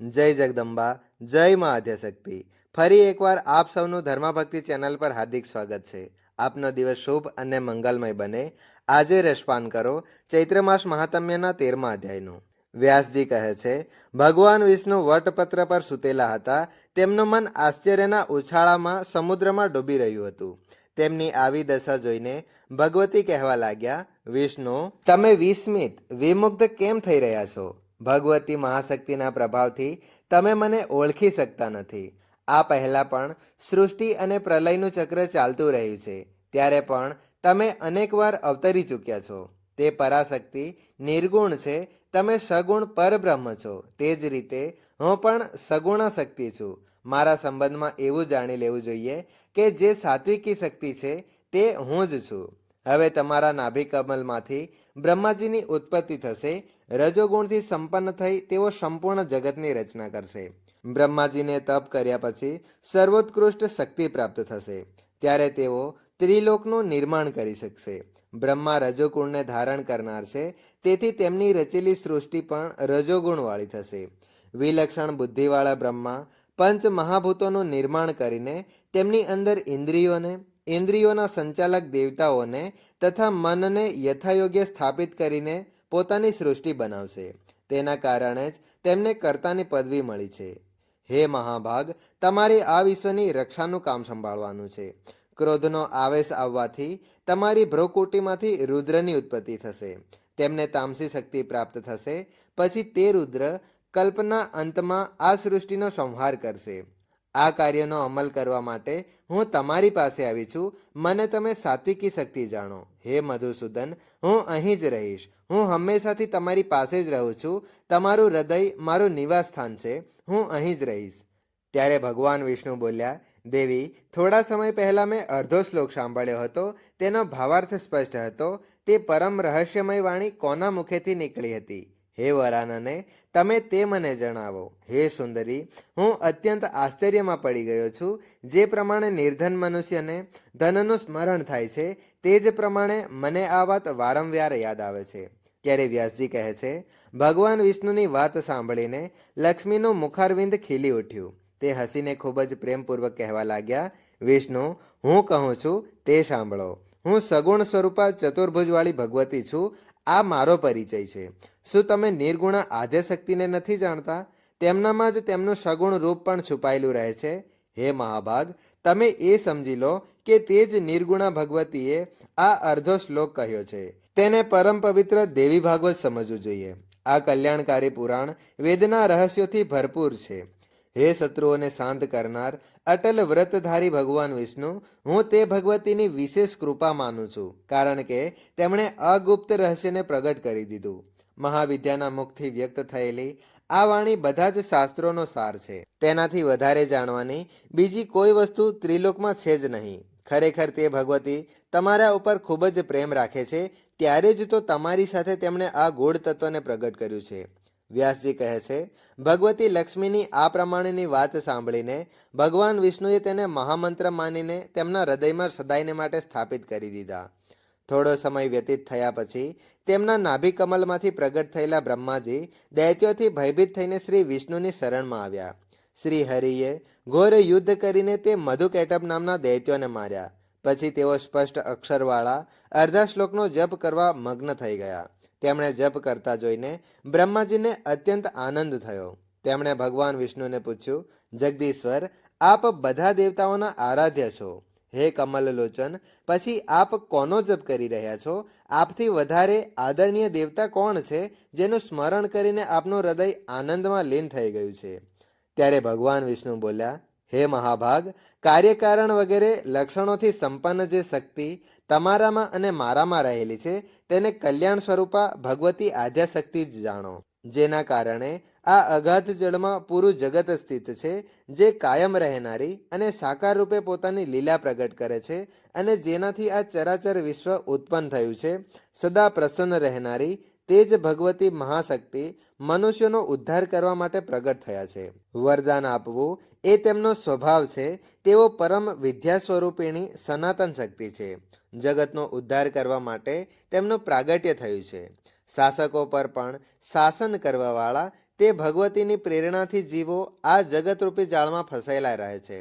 જય જગદંબા, જય મા આદ્યશક્તિ. ફરી એકવાર આપ સૌનું ધર્મભક્તિ ચેનલ પર હાર્દિક સ્વાગત છે. આપનો દિવસ શુભ અને મંગલમય બને. આજે રસપાન કરો ચૈત્ર માસ મહાત્મ્યના તેરમા અધ્યાયનું. વ્યાસજી કહે છે, ભગવાન વિષ્ણુ વટપત્ર પર સૂતેલા હતા. તેમનું મન આશ્ચર્યના ઉછાળામાં, સમુદ્રમાં ડૂબી રહ્યું હતું. તેમની આવી દશા જોઈને ભગવતી કહેવા લાગ્યા, વિષ્ણુ, તમે વિસ્મિત, વિમુગ્ધ કેમ થઈ રહ્યા છો? ભગવતી મહાશક્તિના પ્રભાવથી તમે મને ઓળખી શકતા નથી. આ પહેલા પણ સૃષ્ટિ અને પ્રલયનું ચક્ર ચાલતું રહ્યું છે. ત્યારે પણ તમે અનેકવાર અવતરી ચૂક્યા છો. તે પરાશક્તિ નિર્ગુણ છે. તમે સગુણ પરબ્રહ્મ છો. તે જ રીતે હું પણ સગુણ શક્તિ છું. મારા સંબંધમાં એવું જાણી લેવું જોઈએ કે જે સાત્વિકી શક્તિ છે તે હું જ છું. હવે તમારા નાભિ કમલમાંથી બ્રહ્માજીની ઉત્પત્તિ થશે, રજોગુણથી સંપન્ન થઈ તેઓ સંપૂર્ણ જગતની રચના કરશે. બ્રહ્માજીને તપ કર્યા પછી સર્વોત્કૃષ્ટ શક્તિ પ્રાપ્ત થશે. ત્યારે તેઓ ત્રિલોકનું નિર્માણ કરી શકશે. બ્રહ્મા રજોગુણને ધારણ કરનાર છે, તેથી તેમની રચેલી સૃષ્ટિ પણ રજોગુણવાળી થશે. વિલક્ષણ બુદ્ધિવાળા બ્રહ્મા પંચ મહાભૂતોનું નિર્માણ કરીને તેમની અંદર ઇન્દ્રિયોને ઇન્દ્રિયોના સંચાલક દેવતાઓને તથા મનને યથાયોગ્ય સ્થાપિત કરીને પોતાની સૃષ્ટિ બનાવશે. તેના કારણે જ તેમને કર્તાની પદવી મળી છે. હે મહાભાગ, તમારે આ વિશ્વની રક્ષાનું કામ સંભાળવાનું છે. ક્રોધનો આવેશ આવવાથી તમારી ભ્રોકુટીમાંથી રુદ્રની ઉત્પત્તિ થશે. તેમને તામસી શક્તિ પ્રાપ્ત થશે. પછી તે રુદ્ર કલ્પના અંતમાં આ સૃષ્ટિનો સંહાર કરશે. આ કાર્યનો અમલ કરવા માટે હું તમારી પાસે આવી છું. મને તમે સાત્વિકી શક્તિ જાણો. હે મધુસૂદન, હું અહીં જ રહીશ. હું હંમેશાથી તમારી પાસે જ રહું છું. તમારું હૃદય મારું નિવાસ સ્થાન છે. હું અહીં જ રહીશ. ત્યારે ભગવાન વિષ્ણુ બોલ્યા, દેવી, થોડા સમય પહેલાં મેં અર્ધો શ્લોક સાંભળ્યો હતો. તેનો ભાવાર્થ સ્પષ્ટ હતો. તે પરમ રહસ્યમય વાણી કોના મુખેથી નીકળી હતી? હે વરાનને, તમે તે મને જણાવો. હે સુંદરી, હું અત્યંત આશ્ચર્યમાં પડી ગયો છું. જે પ્રમાણે નિર્ધન મનુષ્યને ધનનું સ્મરણ થાય છે, તે જ પ્રમાણે મને આ વાત વારંવાર યાદ આવે છે. ત્યારે વ્યાસજી કહે છે, ભગવાન વિષ્ણુની વાત સાંભળીને લક્ષ્મીનું મુખારવિંદ ખીલી ઉઠ્યું. તે હસીને ખૂબ જ પ્રેમપૂર્વક કહેવા લાગ્યા, વિષ્ણુ, હું કહું છું, તે સાંભળો. હું સગુણ સ્વરૂપા ચતુર્ભુજવાળી ભગવતી છું. આ મારો પરિચય છે. શું તમે નિર્ગુણા આદ્ય શક્તિને નથી જાણતા? તેમનામાં જ તેમનું સગુણ રૂપ પણ છુપાયેલું રહે છે. હે મહાભાગ, તમે એ સમજી લો કે તે જ નિર્ગુણા ભગવતીએ આ અર્ધો શ્લોક કહ્યો છે. તેને પરમ પવિત્ર દેવી ભાગવત સમજવું જોઈએ. આ કલ્યાણકારી પુરાણ વેદના રહસ્યોથી ભરપૂર છે. હે શત્રુઓને શાંત કરનાર અટલ વ્રતધારી ભગવાન વિષ્ણુ, હું તે ભગવતીની વિશેષ કૃપા માનું છું, કારણ કે તેમણે અગુપ્ત રહસ્યને પ્રગટ કરી દીધું. મહાવિદ્યાના મુખથી વ્યક્ત થયેલી આ વાણી બધા જ શાસ્ત્રોનો સાર છે. તેનાથી વધારે જાણવાની બીજી કોઈ વસ્તુ ત્રિલોકમાં છે જ નહીં. ખરેખર તે ભગવતી તમારા ઉપર ખૂબ જ પ્રેમ રાખે છે, ત્યારે જ તો તમારી સાથે તેમણે આ ગૂઢ તત્વને પ્રગટ કર્યું છે. વ્યાસજી કહે છે, ભગવતી લક્ષ્મીની આ પ્રમાણેની વાત સાંભળીને ભગવાન વિષ્ણુએ તેને મહામંત્ર માનીને તેમના હૃદયમાં સદાયને માટે સ્થાપિત કરી દીધા. થોડો સમય વ્યતીત થયા પછી તેમના નાભિ કમલમાંથી પ્રગટ થયેલા બ્રહ્માજી દૈત્યોથી ભયભીત થઈને શ્રી વિષ્ણુની શરણમાં આવ્યા. શ્રી હરિએ ઘોર યુદ્ધ કરીને તે મધુકેટબ નામના દૈત્યોને માર્યા. પછી તેઓ સ્પષ્ટ અક્ષરવાળા અર્ધા શ્લોકનો જપ કરવા મગ્ન થઈ ગયા. તેમણે જપ કરતા જોઈને બ્રહ્માજીને અત્યંત આનંદ થયો. તેમણે ભગવાન વિષ્ણુને પૂછ્યું, જગદીશ્વર, આપ બધા દેવતાઓના આરાધ્ય છો? હે કમલલોચન, પછી આપ કોનો જપ કરી રહ્યા છો? આપથી વધારે આદરણીય દેવતા કોણ છે, જેનું સ્મરણ કરીને આપનું હૃદય આનંદમાં લીન થઈ ગયું છે? ત્યારે ભગવાન વિષ્ણુ બોલ્યા હે મહાભાગ, કાર્યકારણ વગેરે લક્ષણોથી સંપન્ન જે શક્તિ તમારામાં અને મારામાં રહેલી છે, તેને કલ્યાણ સ્વરૂપા ભગવતી આધ્યાશક્તિ જ જાણો. જેના કારણે આ અગાધ જળમાં પૂરું જગત સ્થિત છે, જે કાયમ રહેનારી અને સાકાર રૂપે પોતાની લીલા પ્રગટ કરે છે અને જેનાથી આ ચરાચર વિશ્વ ઉત્પન્ન થયું છે, સદા પ્રસન્ન રહેનારી તે જ ભગવતી મહાશક્તિ મનુષ્યનો ઉદ્ધાર કરવા માટે પ્રગટ થયા છે. વરદાન આપવું એ તેમનો સ્વભાવ છે, તેઓ પરમ વિદ્યા સ્વરૂપિણી સનાતન શક્તિ છે. જગતનો ઉદ્ધાર કરવા માટે તેમનું પ્રાગટ્ય થયું છે. શાસકો પર પણ શાસન કરવાવાળા તે ભગવતીની પ્રેરણાથી જીવો આ જગતરૂપી જાળમાં ફસાયેલા રહે છે.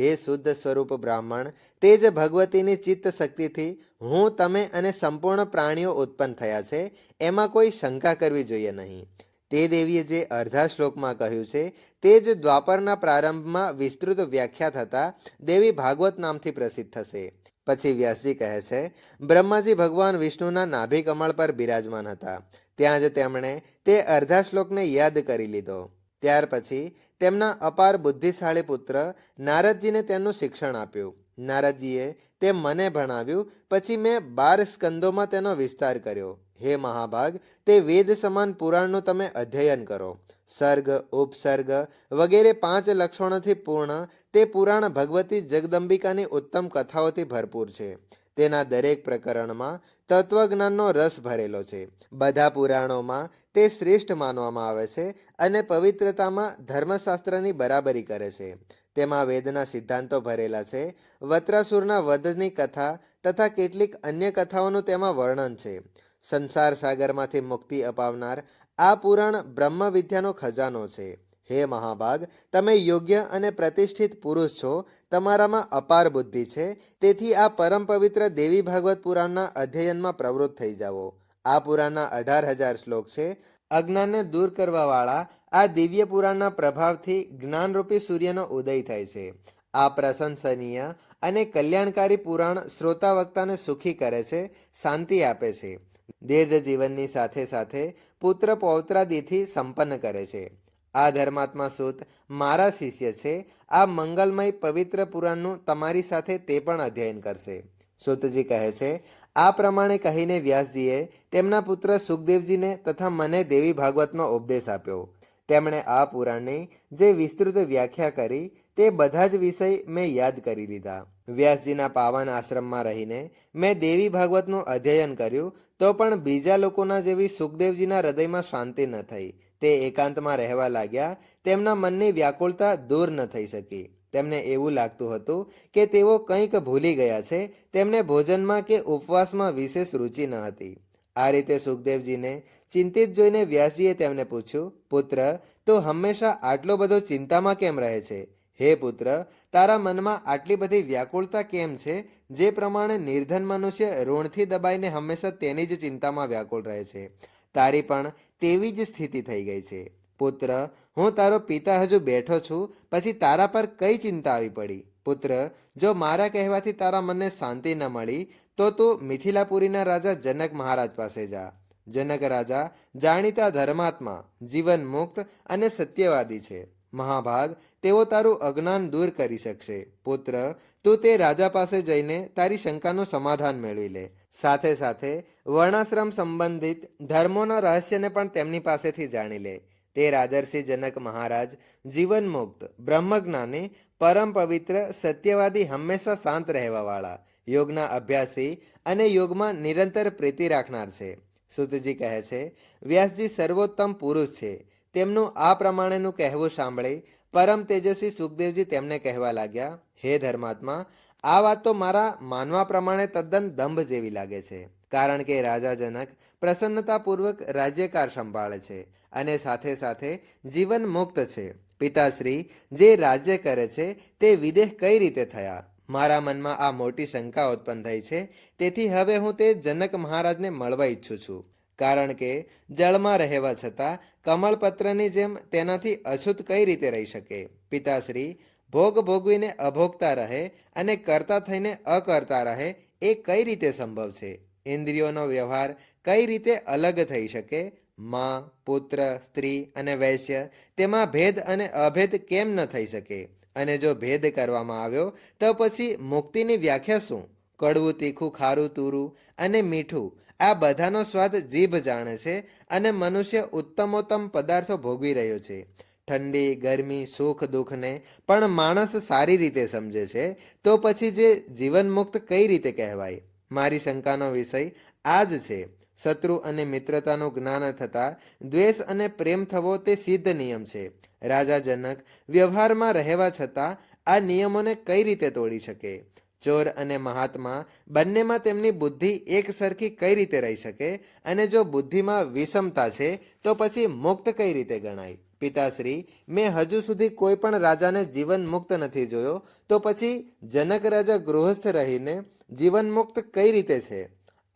હે શુદ્ધ સ્વરૂપ બ્રાહ્મણ, તે જ ભગવતીની ચિત્ત શક્તિથી હું, તમે અને સંપૂર્ણ પ્રાણીઓ ઉત્પન્ન થયા છે, એમાં કોઈ શંકા કરવી જોઈએ નહીં. તે દેવીએ જે અર્ધા શ્લોકમાં કહ્યું છે, તે જ દ્વાપરના પ્રારંભમાં વિસ્તૃત વ્યાખ્યા થતા દેવી ભાગવત નામથી પ્રસિદ્ધ થશે. પછી વ્યાસજી કહે છે, બ્રહ્માજી ભગવાન વિષ્ણુના નાભી કમળ પર બિરાજમાન હતા. ત્યાં જ તેમણે તે અર્ધા શ્લોકને યાદ કરી લીધો. ત્યાર પછી તેમના અપાર બુદ્ધિશાળી પુત્ર નારદજીને તેનું શિક્ષણ આપ્યું. નારદજીએ તે મને ભણાવ્યું, પછી મેં બાર સ્કંદોમાં તેનો વિસ્તાર કર્યો. હે મહાભાગ, તે વેદ સમાન પુરાણનું તમે અધ્યયન કરો. સર્ગ, ઉપસર્ગ વગેરે પાંચ લક્ષણોથી પૂર્ણ, તે પુરાણ ભગવતી જગદંબિકાની ઉત્તમ કથાઓથી ભરપૂર છે. તેના દરેક પ્રકરણમાં તત્વજ્ઞાનનો રસ ભરેલો છે. બધા પુરાણોમાં તે શ્રેષ્ઠ માનવામાં આવે છે અને પવિત્રતામાં ધર્મશાસ્ત્રની બરાબરી કરે છે. તેમાં વેદના સિદ્ધાંતો ભરેલા છે, વત્રાસુરના વધની કથા તથા કેટલીક અન્ય કથાઓનું તેમાં વર્ણન છે. સંસાર સાગરમાંથી મુક્તિ અપાવનાર આ પુરાણ બ્રહ્મ વિદ્યાનો ખજાનો છે. હે મહાભાગ, તમે યોગ્ય અને પ્રતિષ્ઠિત પુરુષ છો, તમારામાં અપાર બુદ્ધિ છે, તેથી આ પરમ પવિત્ર દેવી ભાગવત પુરાણના અધ્યયનમાં પ્રવૃત્ત થઈ જાઓ. આ પુરાણના અઢાર હજાર શ્લોક છે. અજ્ઞાનને દૂર કરવાવાળા આ દિવ્ય પુરાણના પ્રભાવથી જ્ઞાનરૂપી સૂર્યનો ઉદય થાય છે. આ પ્રશંસનીય અને કલ્યાણકારી પુરાણ શ્રોતા વક્તાને સુખી કરે છે, શાંતિ આપે છે. દેહ જીવનની સાથે સાથે પુત્ર પૌત્રાદિથી સંપન્ન કરે છે. આ ધર્માત્મા સૂત મારા શિષ્ય છે. આ મંગલમય પવિત્ર પુરાણનું તમારી સાથે તે પણ અધ્યયન કરશે. સૂતજી કહે છે, આ પ્રમાણે કહીને વ્યાસજીએ તેમના પુત્ર સુખદેવજીને તથા મને દેવી ભાગવતનો ઉપદેશ આપ્યો. તેમણે આ પુરાણની જે વિસ્તૃત વ્યાખ્યા કરી તે બધા જ વિષય મેં યાદ કરી લીધા. વ્યાસજીના પાવન આશ્રમમાં રહીને મેં દેવી ભાગવતનું અધ્યયન કર્યું તો પણ બીજા લોકોના જેવી સુખદેવજીના હૃદયમાં શાંતિ ન થઈ. તે એકાંતમાં રહેવા લાગ્યા. તેમના મનની વ્યાકુળતા દૂર ન થઈ શકી. તેમને એવું લાગતું હતું કે તેઓ કંઈક ભૂલી ગયા છે. તેમને ભોજનમાં કે ઉપવાસમાં વિશેષ રુચિ ન હતી. આ રીતે સુખદેવજીને ચિંતિત જોઈને વ્યાસજીએ તેમને પૂછ્યું, પુત્ર, તું હંમેશા આટલો બધો ચિંતામાં કેમ રહે છે? હે પુત્ર, તારા મનમાં આટલી બધી વ્યાકુળતા કેમ છે? જે પ્રમાણે નિર્ધન મનુષ્ય ઋણથી દબાઈને હંમેશા તેની જ ચિંતામાં વ્યાકુળ રહે છે. તારી પણ તેવી જ સ્થિતિ થઈ ગઈ છે. પુત્ર, હું તારો પિતા હજુ બેઠો છું, પછી તારા પર કઈ ચિંતા આવી પડી? પુત્ર, જો મારા કહેવાથી તારા મનને શાંતિ ન મળી, તો તું મિથિલાપુરીના રાજા જનક મહારાજ પાસે જા. જનક રાજા જાણીતા ધર્માત્મા જીવન મુક્ત અને સત્યવાદી છે. મહાભાગ, તેઓ તારું અજ્ઞાન દૂર કરી શકશે. પુત્ર, તું તે રાજા પાસે જઈને તારી શંકાનું સમાધાન મેળવી લે. સાથે સાથે, વર્ણાશ્રમ સંબંધિત ધર્મોના રહસ્યને પણ તેમની પાસેથી જાણી લે. તે રાજર્ષિ જનક મહારાજ જીવન મુક્ત બ્રહ્મજ્ઞાની, પરમ પવિત્ર, સત્યવાદી, હંમેશા શાંત રહેવાવાળા, યોગના અભ્યાસી અને યોગમાં નિરંતર પ્રીતિ રાખનાર છે. સુતજી કહે છે, વ્યાસજી સર્વોત્તમ પુરુષ છે. તેમનું આ પ્રમાણેનું કહેવું સાંભળી પરમ તેજસ્વી સુખદેવજી તેમને કહેવા લાગ્યા, હે ધર્માત્મા, આ વાત તો મારા માનવા પ્રમાણે તદ્દન દંભ જેવી લાગે છે, કારણ કે રાજા જનક પ્રસન્નતાપૂર્વક રાજ્યકાર સંભાળે છે અને સાથે સાથે જીવન મુક્ત છે. પિતાશ્રી, જે રાજ્ય કરે છે, તે વિદેહ કઈ રીતે થયા? મારા મનમાં આ મોટી શંકા ઉત્પન્ન થઈ છે, તેથી હવે હું તે જનક મહારાજને મળવા ઈચ્છું છું. કારણ કે જળમાં રહેવા છતાં કમળપત્રની જેમ તેનાથી અછૂત કઈ રીતે રહી શકે? પિતાશ્રી, ભોગ ભોગવીને અભોગતા રહે અને કરતા થઈને અકર્તા રહે એ કઈ રીતે સંભવ છે? ઇન્દ્રિયોનો વ્યવહાર કઈ રીતે અલગ થઈ શકે? માં, પુત્ર, સ્ત્રી અને વૈશ્ય તેમાં ભેદ અને અભેદ કેમ ન થઈ શકે? અને જો ભેદ કરવામાં આવ્યો, તો પછી મુક્તિની વ્યાખ્યા શું? કડવું, તીખું, ખારું, તુરું અને મીઠું આ બધાનો સ્વાદ જીભ જાણે છે અને મનુષ્ય ઉત્તમોત્તમ પદાર્થો ભોગવી રહ્યો છે. ઠંડી, ગરમી, સુખ, દુઃખને પણ માણસ સારી રીતે સમજે છે. તો પછી જે જીવન મુક્ત કઈ રીતે કહેવાય? મારી શંકાનો વિષય આ જ છે. શત્રુ અને મિત્રતાનું જ્ઞાન થતાં દ્વેષ અને પ્રેમ થવો તે સિદ્ધ નિયમ છે. રાજા જનક વ્યવહારમાં રહેવા છતાં આ નિયમોને કઈ રીતે તોડી શકે? ચોર અને મહાત્મા બંનેમાં તેમની બુદ્ધિ એક સરખી કઈ રીતે રહી શકે અને જો બુદ્ધિમાં વિષમતા છે, તો પછી મુક્ત કઈ રીતે ગણાય? પિતાશ્રી, મેં હજુ સુધી કોઈ પણ રાજાને જીવન મુક્ત નથી જોયો, તો પછી જનક રાજા ગૃહસ્થ રહીને જીવન મુક્ત કઈ રીતે છે?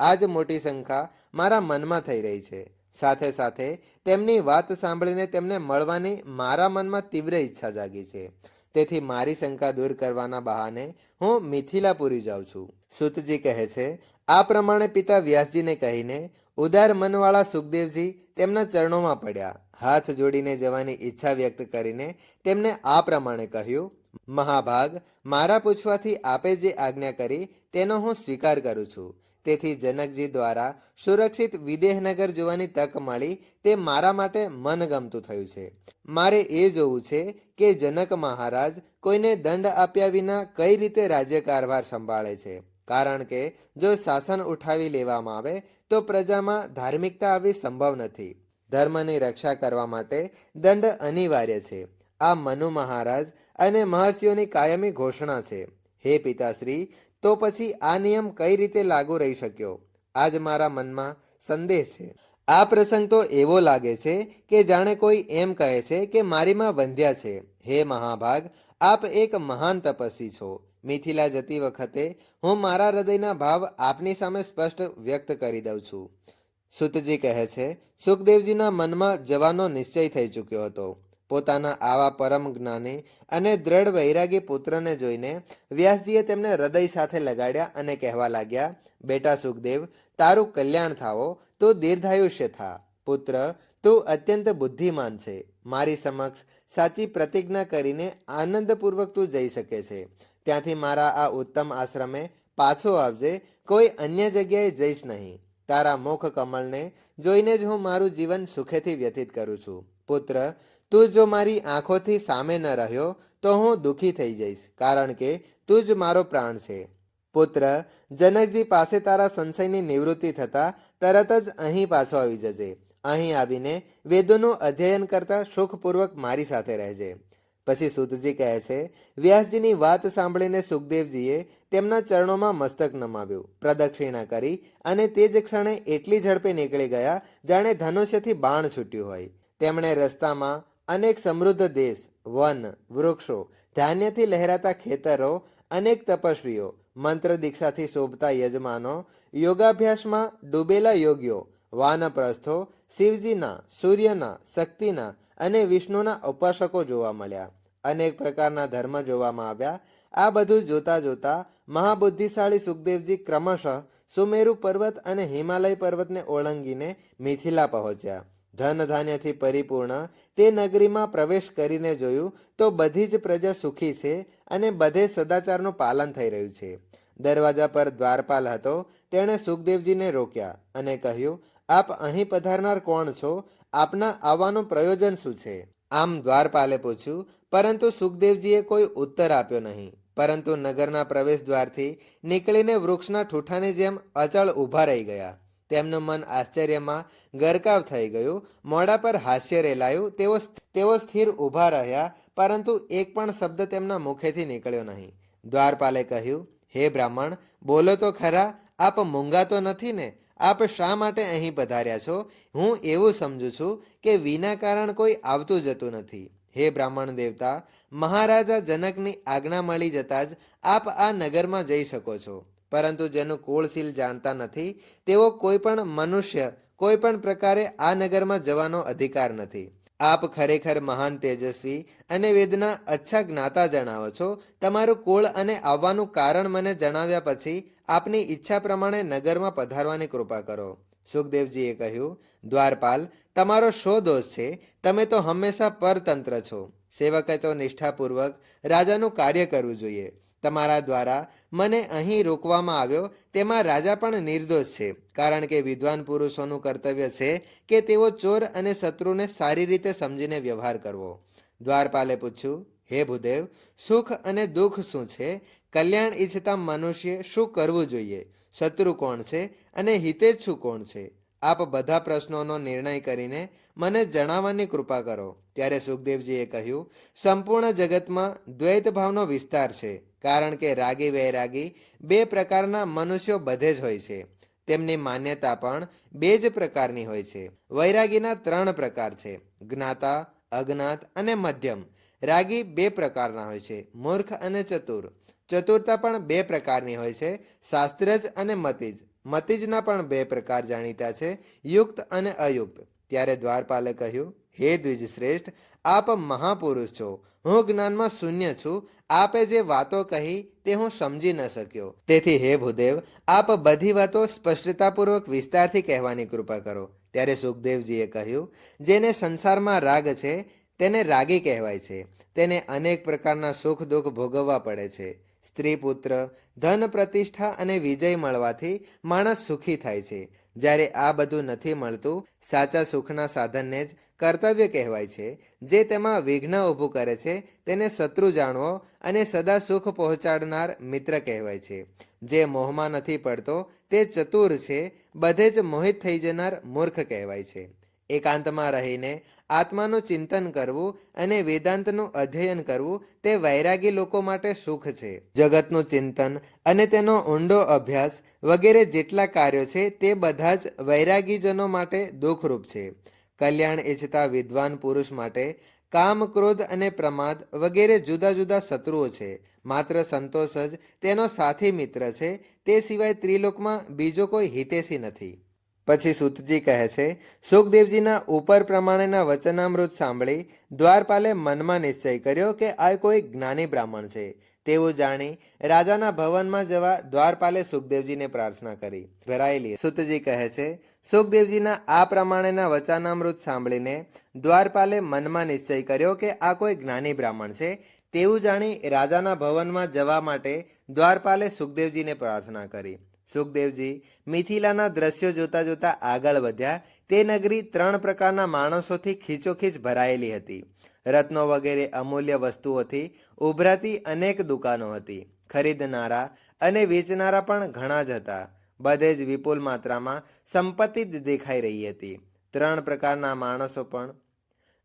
આ જ મોટી શંકા મારા મનમાં થઈ રહી છે. સાથે સાથે તેમની વાત સાંભળીને તેમને મળવાની મારા મનમાં તીવ્ર ઈચ્છા જાગી છે. તેથી મારી શંકા દૂર કરવાના બહાને હું મિથિલાપુરી જાઉં છું. સુતજી કહે છે, આ પ્રમાણે પિતા વ્યાસજીને કહીને, ઉદાર મનવાળા સુખદેવજી તેમના ચરણોમાં પડ્યા. હાથ જોડીને જવાની ઈચ્છા વ્યક્ત કરીને તેમને આ પ્રમાણે કહ્યું, મહાભાગ, મારા પૂછવાથી આપે જે આજ્ઞા કરી તેનો હું સ્વીકાર કરું છું. તેથી જનકજી દ્વારા સુરક્ષિત વિદેહનગર જોવાની તક મળી તે મારા માટે મનગમતું થયું છે. મારે એ જોવું છે કે જનક મહારાજ કોઈને દંડ આપ્યા વિના કઈ રીતે રાજ્ય કારભાર સંભાળે છે. કારણ કે જો શાસન ઉઠાવી લેવામાં આવે, તો પ્રજામાં ધાર્મિકતા આવી સંભવ નથી. ધર્મની રક્ષા કરવા માટે દંડ અનિવાર્ય છે. આ મનુ મહારાજ અને મહર્ષિઓની કાયમી ઘોષણા છે. હે પિતાશ્રી તો પછી આ નિયમ કઈ રીતે લાગુ રહી શક્યો? આજ મારા મનમાં સંદેહ છે. આ પ્રસંગ તો એવો લાગે છે કે જાણે કોઈ એમ કહે છે કે મારીમાં બંધ્યા છે. હે મહાભાગ, આપ એક મહાન તપસ્વી છો. મિથિલા જતી વખતે હું મારા હૃદયના ભાવ આપની સામે સ્પષ્ટ વ્યક્ત કરી દઉં છું. સુતજી કહે છે, સુખદેવજીના મનમાં જવાનો નિશ્ચય થઈ ચૂક્યો હતો. પોતાના આવા પરમ જ્ઞાની અને દ્રઢ વૈરાગી પુત્રને જોઈને વ્યાસજીએ તેમને હૃદય સાથે લગાડ્યા અને કહેવા લાગ્યા, બેટા સુખદેવ, તારું કલ્યાણ થાવો તો દીર્ઘાયુષ્ય થા. પુત્ર, તું અત્યંત બુદ્ધિમાન છે. મારી સમક્ષ સાચી પ્રતિજ્ઞા કરીને આનંદપૂર્વક તું જઈ શકે છે. ત્યાંથી મારા આ ઉત્તમ આશ્રમે પાછો આવજે. કોઈ અન્ય જગ્યાએ જઈશ નહીં. તારા મુખ કમળને જોઈને જ હું મારું જીવન સુખેથી વ્યતીત કરું છું. પુત્ર, તું જો મારી આંખોથી સામે ન રહ્યો, તો હું દુઃખી થઈ જઈશ, કારણ કે તું જ મારો પ્રાણ છે. પુત્ર, જનકજી પાસે તારા સંશયની નિવૃત્તિ થતા તરત જ અહીં પાછો આવી જજે. અહીં આવીને વેદોનું અધ્યયન કરતા સુખપૂર્વક મારી સાથે રહેજે. પછી સુતજી કહે છે, વ્યાસજીની વાત સાંભળીને સુખદેવજીએ તેમના ચરણોમાં મસ્તક નમાવ્યું, પ્રદક્ષિણા કરી અને તે જ ક્ષણે એટલી ઝડપે નીકળી ગયા, જાણે ધનુષ્યથી બાણ છૂટ્યું હોય. તેમણે રસ્તામાં અનેક સમૃદ્ધ દેશ, વન, વૃક્ષો, ધાન્યથી લહેરાતા ખેતરો, અનેક તપસ્વીઓ, મંત્ર દીક્ષાથી શોભતા યજમાનો, યોગાભ્યાસમાં ડૂબેલા યોગીઓ, વાનપ્રસ્થો, શિવજીના, સૂર્યના, શક્તિના અને વિષ્ણુના ઉપાસકો જોવા મળ્યા. અનેક પ્રકારના ધર્મ જોવામાં આવ્યા. આ બધું જોતા જોતા મહાબુદ્ધિશાળી સુખદેવજી ક્રમશઃ સુમેરુ પર્વત અને હિમાલય પર્વતને ઓળંગીને મિથિલા પહોંચ્યા. ધન ધાન્યથી પરિપૂર્ણ, તે નગરીમાં પ્રવેશ કરીને જોયું તો બધી જ પ્રજા સુખી છે અને બધે સદાચારનું પાલન થઈ રહ્યું છે. દરવાજા પર દ્વારપાલ હતો, તેણે સુખદેવજીને રોક્યા અને કહ્યું, આપ અહીં પધારનાર કોણ છો? આપના આવવાનું પ્રયોજન શું છે? આમ દ્વારપાલે પૂછ્યું, પરંતુ સુખદેવજીએ કોઈ ઉત્તર આપ્યો નહીં. પરંતુ નગરના પ્રવેશ દ્વારથી નીકળીને વૃક્ષના ઠૂઠાની જેમ અચળ ઊભા રહી ગયા. તેમનું મન આશ્ચર્યમાં ગરકાવ થઈ ગયું. મોઢા પર હાસ્ય રેલાયું. તેઓ તેઓ સ્થિર ઊભા રહ્યા, પરંતુ એક પણ શબ્દ તેમના મુખેથી નીકળ્યો નહીં. દ્વારપાલે કહ્યું, હે બ્રાહ્મણ, બોલો તો ખરા, આપ મૂંગા તો નથી ને? આપ શા માટે અહીં પધાર્યા છો? હું એવું સમજુ છું કે વિના કારણ કોઈ આવતું જતું નથી. હે બ્રાહ્મણ દેવતા, મહારાજા જનકની આજ્ઞા મળી જતાં જ આપ આ નગરમાં જઈ શકો છો. પરંતુ જેનું કુળશીલ જાણતા નથી તેવો કોઈ પણ મનુષ્ય કોઈ પણ પ્રકારે આ નગરમાં જવાનો અધિકાર નથી. આપ ખરેખર મહાન તેજસ્વી અને વેદના અચ્છા જ્ઞાતા જણાવો છો. તમારું કુળ અને આવવાનું કારણ મને જણાવ્યા પછી આપની ઈચ્છા પ્રમાણે નગરમાં પધારવાની કૃપા કરો. સુખદેવજીએ કહ્યું, દ્વારપાલ, તમારો શો દોષ છે. તમે તો હંમેશા પરતંત્ર છો. સેવકે તો નિષ્ઠાપૂર્વક રાજાનું કાર્ય કરવું જોઈએ. તમારા દ્વારા મને અહીં રોકવામાં આવ્યો, તેમાં રાજા પણ નિર્દોષ છે, કારણ કે વિદ્વાન પુરુષોનું કર્તવ્ય છે કે તેઓ ચોર અને શત્રુને સારી રીતે સમજીને વ્યવહાર કરવો. દ્વારપાલે પૂછ્યું, હે ભૂદેવ, સુખ અને દુઃખ શું છે? કલ્યાણ ઈચ્છતા મનુષ્ય શું કરવું જોઈએ? શત્રુ કોણ છે અને હિતેચ્છુ કોણ છે? આપ બધા પ્રશ્નોનો નિર્ણય કરીને મને જણાવવાની કૃપા કરો. ત્યારે સુખદેવજીએ કહ્યું, સંપૂર્ણ જગતમાં દ્વૈત ભાવનો વિસ્તાર છે. કારણ કે રાગી વૈરાગી બે પ્રકારના મનુષ્યો બધે જ હોય છે. તેમની માન્યતા પણ બે જ પ્રકારની હોય છે. વૈરાગીના ત્રણ પ્રકાર છે. જ્ઞાતા, અજ્ઞાત અને મધ્યમ. રાગી બે પ્રકારના હોય છે. મૂર્ખ અને ચતુર. ચતુરતા પણ બે પ્રકારની હોય છે. શાસ્ત્રજ અને મતિજ. મતિજના પણ બે પ્રકાર જાણીતા છે. યુક્ત અને અયુક્ત. ત્યારે દ્વારપાલે કહ્યું હે દ્વિજ શ્રેષ્ઠ આપ મહાપુરુષ છો. હું જ્ઞાનમાં શૂન્ય છું. આપે જે વાતો કહી તે હું સમજી ન શક્યો. તેથી હે ભૂદેવ, આપ બધી વાતો સ્પષ્ટતાપૂર્વક વિસ્તારથી કહેવાની કૃપા કરો. ત્યારે સુખદેવજીએ કહ્યું, જેને સંસારમાં રાગ છે, તેને રાગી કહેવાય છે. તેને અનેક પ્રકારના સુખ દુઃખ ભોગવવા પડે છે. સ્ત્રી પુત્ર ધન પ્રતિષ્ઠા અને વિજય મળવાથી માણસ સુખી થાય છે. જ્યારે આ બધું નથી મળતું, સાચા સુખના સાધનને જ કર્તવ્ય કહેવાય છે. જે તેમાં વિઘ્ન ઊભું કરે છે, તેને શત્રુ જાણવો અને સદા સુખ પહોંચાડનાર મિત્ર કહેવાય છે. જે મોહમાં નથી પડતો, તે ચતુર છે, બધે જ મોહિત થઈ જનાર મૂર્ખ કહેવાય છે. એકાંતમાં રહીને આત્માનું ચિંતન કરવું અને વેદાંતનું અધ્યયન કરવું તે વૈરાગી લોકો માટે સુખ છે. જગતનું ચિંતન અને તેનો ઊંડો અભ્યાસ વગેરે જેટલા કાર્યો છે તે બધા જ વૈરાગીજનો માટે દુઃખરૂપ છે. કલ્યાણ ઈચ્છતા વિદ્વાન પુરુષ માટે કામ ક્રોધ અને પ્રમાદ વગેરે જુદા જુદા શત્રુઓ છે. માત્ર સંતોષ જ તેનો સાથી મિત્ર છે, તે સિવાય ત્રિલોકમાં બીજો કોઈ હિતેશી નથી. પછી સુતજી કહે છે, સુખદેવજીના ઉપર પ્રમાણેના વચનામૃત સાંભળી દ્વારપાલે મનમાં નિશ્ચય કર્યો કે આ કોઈ જ્ઞાની બ્રાહ્મણ છે. તેવું જાણી રાજાના ભવનમાં જવા દ્વારપાલે સુખદેવજીને પ્રાર્થના કરી. ભરાયેલી સુતજી કહે છે, સુખદેવજીના આ પ્રમાણેના વચનામૃત સાંભળીને દ્વારપાલે મનમાં નિશ્ચય કર્યો કે આ કોઈ જ્ઞાની બ્રાહ્મણ છે. તેવું જાણી રાજાના ભવનમાં જવા માટે દ્વારપાલે સુખદેવજીને પ્રાર્થના કરી. સુખદેવજી, મિથિલાના દ્રશ્યો જોતા જોતા આગળ વધ્યા. તે નગરી ત્રણ પ્રકારના માણસોથી ખીચોખીચ ભરાયેલી હતી. રત્નો વગેરે અમૂલ્ય વસ્તુઓથી ઉભરાતી અનેક દુકાનો હતી. ખરીદનારા અને વેચનારા પણ ઘણા જ હતા. બધે જ વિપુલ માત્રામાં સંપત્તિ જ દેખાઈ રહી હતી. ત્રણ પ્રકારના માણસો પણ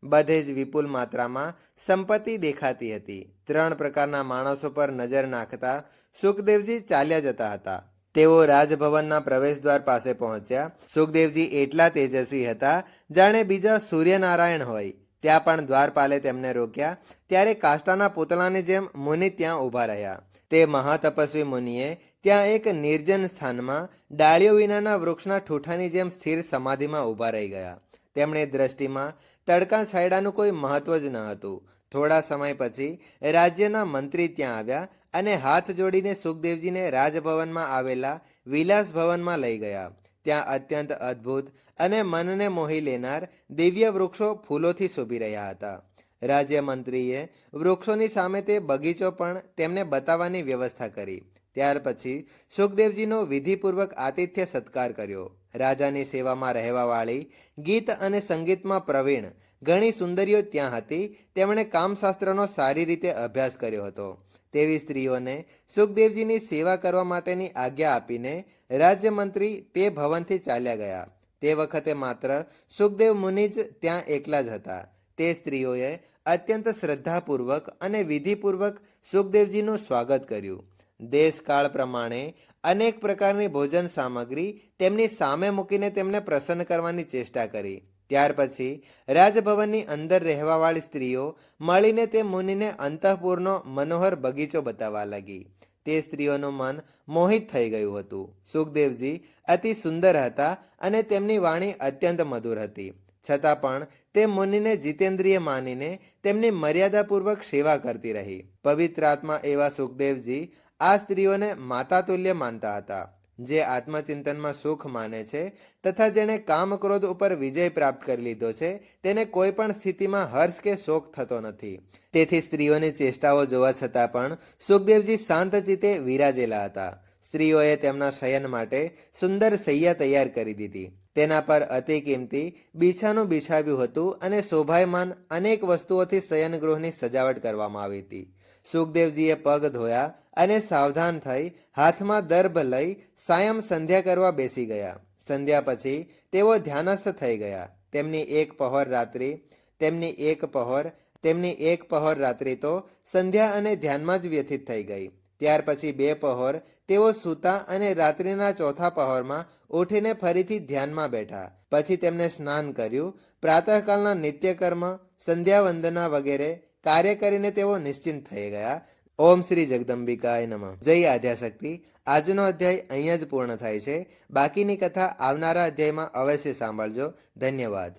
બધે જ વિપુલ માત્રામાં સંપત્તિ દેખાતી હતી. ત્રણ પ્રકારના માણસો પર નજર નાખતા સુખદેવજી ચાલ્યા જતા હતા. તેઓ રાજભવનના પ્રવેશદ્વાર પાસે પહોંચ્યા. સુખદેવજી એટલા તેજસ્વી હતા, જાણે બીજા સૂર્યનારાયણ હોય. ત્યાં પણ દ્વારપાલે તેમને રોક્યા. ત્યારે કાષ્ટાના પૂતળાની જેમ મુનિ ત્યાં ઊભા રહ્યા. તે મહાતપસ્વી મુનિએ ત્યાં એક નિર્જન સ્થાનમાં ડાળીઓ વિનાના વૃક્ષના ઠૂઠાની જેમ સ્થિર સમાધિમાં ઊભા રહી ગયા. તેમણે દ્રષ્ટિમાં તડકા છાયડાનું કોઈ મહત્વ જ ન હતું. થોડા સમય પછી રાજ્યના મંત્રી ત્યાં આવ્યા અને હાથ જોડીને સુખદેવજીને રાજભવનમાં આવેલા વિલાસ ભવનમાં લઈ ગયા. ત્યાં અત્યંત અદ્ભુત અને મનને મોહી લેનાર દિવ્ય વૃક્ષો ફૂલોથી શોભી રહ્યા હતા. રાજ્યમંત્રીએ વૃક્ષોની સામે તે બગીચો પણ તેમને બતાવવાની વ્યવસ્થા કરી. ત્યાર પછી સુખદેવજીનો વિધિપૂર્વક આતિથ્ય સત્કાર કર્યો. રાજાની સેવામાં રહેવાવાળી ગીત અને સંગીતમાં પ્રવીણ ઘણી સુંદરીઓ ત્યાં હતી. તેમણે કામશાસ્ત્રનો સારી રીતે અભ્યાસ કર્યો હતો. તેવી સ્ત્રીઓને સુખદેવજીની સેવા કરવા માટેની આજ્ઞા આપીને રાજ્યમંત્રી તે ભવનથી ચાલ્યા ગયા. તે વખતે માત્ર સુખદેવ મુનિ જ ત્યાં એકલા જ હતા. તે સ્ત્રીઓએ અત્યંત શ્રદ્ધાપૂર્વક અને વિધિપૂર્વક સુખદેવજીનું સ્વાગત કર્યું. દેશકાળ પ્રમાણે અનેક પ્રકારની ભોજન સામગ્રી તેમની સામે મૂકીને તેમને પ્રસન્ન કરવાની ચેષ્ટા કરી. ત્યાર પછી રાજભવનની અંદર રહેવાવાળી સ્ત્રીઓ મળીને તે મુનિને અંતઃપુરનો મનોહર બગીચો બતાવવા લાગી. તે સ્ત્રીઓનું મન મોહિત થઈ ગયું હતું. સુખદેવજી અતિ સુંદર હતા અને તેમની વાણી અત્યંત મધુર હતી. છતાં પણ તે મુનિને જીતેન્દ્રિય માનીને તેમની મર્યાદાપૂર્વક સેવા કરતી રહી. પવિત્ર આત્મા એવા સુખદેવજી આ સ્ત્રીઓને માતાતુલ્ય માનતા હતા. જે આત્મચિંતનમાં સુખ માને છે તથા જેણે કામ ક્રોધ ઉપર વિજય પ્રાપ્ત કરી લીધો છે, તેને કોઈ પણ સ્થિતિમાં હર્ષ કે શોક થતો નથી. તેથી સ્ત્રીઓની ચેષ્ટાઓ જોવા છતાં પણ સુખદેવજી શાંત ચિત્તે વિરાજેલા હતા. સ્ત્રીઓએ તેમના શયન માટે સુંદર સૈયા તૈયાર કરી દીધી. તેના પર અતિ કિંમતી બીછાનું બિછાવ્યું હતું અને શોભાયમાન અનેક વસ્તુઓથી શયનગૃહની સજાવટ કરવામાં આવી હતી. સુખદેવજીએ પગ ધોયા અને સાવધાન થઈ હાથમાં દર્ભ લઈ સાયમ સંધ્યા કરવા બેસી ગયા. સંધ્યા પછી તેઓ ધ્યાનસ્થ થઈ ગયા. તેમની એક પહોર રાત્રિ, તેમની એક પહોર, તેમની એક પહોર રાત્રિ તો સંધ્યા અને ધ્યાનમાં જ વ્યથિત થઈ ગઈ. ત્યાર પછી બે પહોર તેઓ સૂતા અને રાત્રિના ચોથા પહોરમાં ઉઠીને ફરીથી ધ્યાનમાં બેઠા. પછી તેમને સ્નાન કર્યું, પ્રાતઃકાળના નિત્યકર્મ, સંધ્યાવંદના વગેરે કાર્ય કરીને તેઓ નિશ્ચિંત થઈ ગયા. ઓમ શ્રી જગદંબિકાય નમઃ. જય આદ્યાશક્તિ. આજનો અધ્યાય અહીંયા જ પૂર્ણ થાય છે. બાકીની કથા આવનારા અધ્યાયમાં અવશ્ય સાંભળજો. ધન્યવાદ.